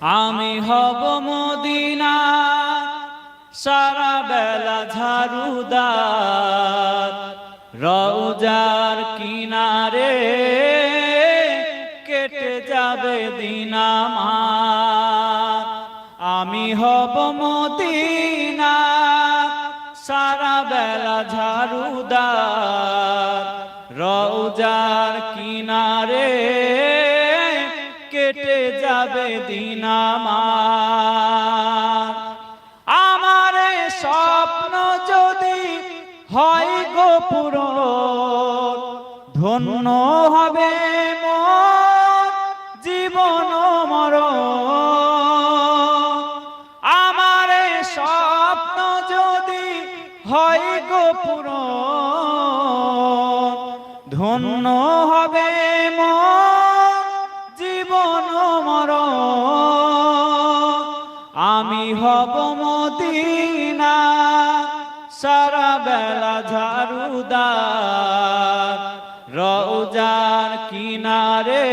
আমি হব মদিনা সারা বেলা ঝাড়ুদার। রৌজার কিনারে কেটে যাবে দিনামার আমি হব মদিনা সারা বেলা ঝাড়ুদার। ধন্য হবে জীবন মর। আমার স্বপ্ন যদি হয় গোপুর ধন্য হবে জীবন মর। আমি হব মদিনা সারা বেলা ঝাড়ুদার রৌজার কিনারে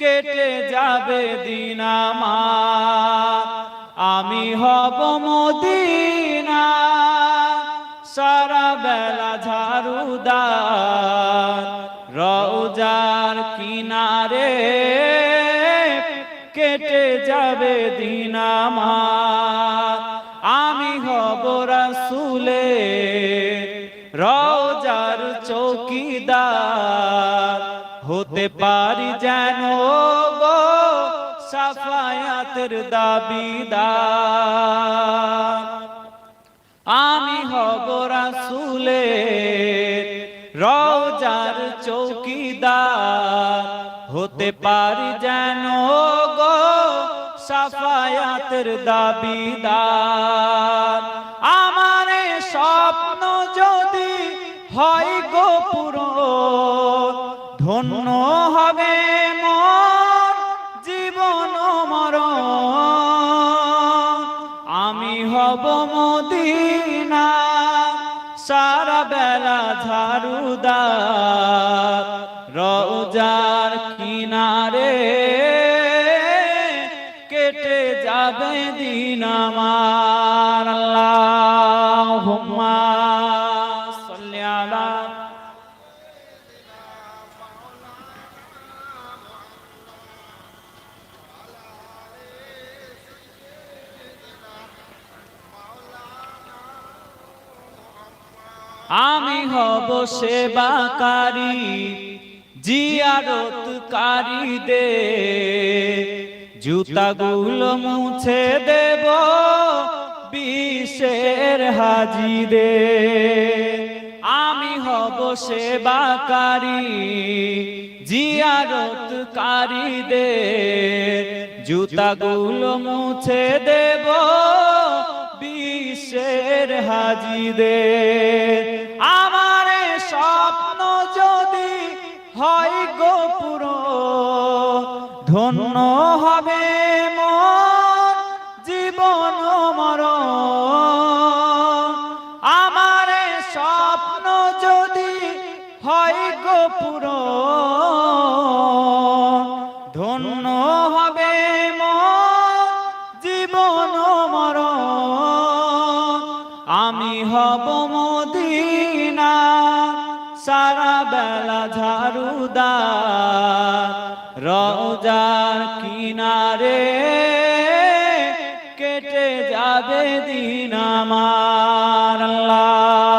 কেটে যাবে দিনামার আমি হব মদিনা সারা বেলা ঝাড়ুদার রৌজার কিনারে কেটে যাবে দিনামার হতে পারি যেন গো সাফায়াতের দাবিদার। আমি হব রাসুলে রওজার চৌকিদার। হতে পারি যেন গো সাফায়াতের দাবিদার। আমার স্বপ্ন যদি হয় গোপুর ধন্য হবে মন জীবন মরণ। আমি হব মদিনা, সারা বেলা ঝাড়ুদার, রোজার কিনারে কেটে যাবে দিন আমার। আমি হব সেবাকারী জিয়ারতকারী দে জুতাগুলো মুছে দেব বিশের হাজি দে আমি হব সেবাকারী জিয়ারতকারী দে জুতাগুলো মুছে দেব বিশের হাজি হাজিদের। আমার স্বপ্ন যদি হয় গোপুর ধন্য হবে মন, জীবন মর আমার স্বপ্ন যদি হয় গোপুর ধন্য হবে মন, জীবন মর আমি হব মদিনা জালা ঝাড়ুদা রজার কিনারে কেটে যাবে দিন আমার আল্লাহ।